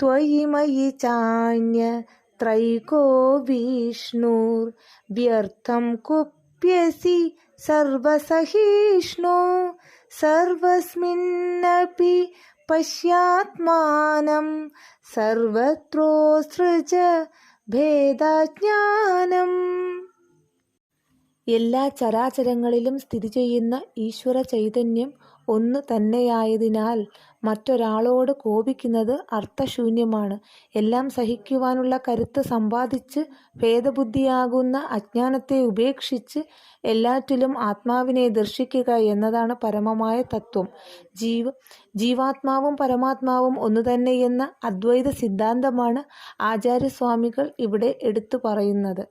त्वयि चान्य त्रैको विष्णुर् व्यर्थं कुप्यसि सर्वसहिष्णु सर्वस्मिन्नपि पश्यात्मानं सर्वत्रोत्सृज भेदाज्ञानम् എല്ലാ ചരാചരങ്ങളിലും സ്ഥിതി ചെയ്യുന്ന ഈശ്വര ചൈതന്യം ഒന്ന് തന്നെയായതിനാൽ മറ്റൊരാളോട് കോപിക്കുന്നത് അർത്ഥശൂന്യമാണ്. എല്ലാം സഹിക്കുവാനുള്ള കരുത്ത് സമ്പാദിച്ച് ഭേദബുദ്ധിയാകുന്ന അജ്ഞാനത്തെ ഉപേക്ഷിച്ച് എല്ലാറ്റിലും ആത്മാവിനെ ദർശിക്കുക എന്നതാണ് പരമമായ തത്വം. ജീവ ജീവാത്മാവും പരമാത്മാവും ഒന്നുതന്നെയെന്ന അദ്വൈത സിദ്ധാന്തമാണ് ആചാര്യസ്വാമികൾ ഇവിടെ എടുത്തു പറയുന്നത്.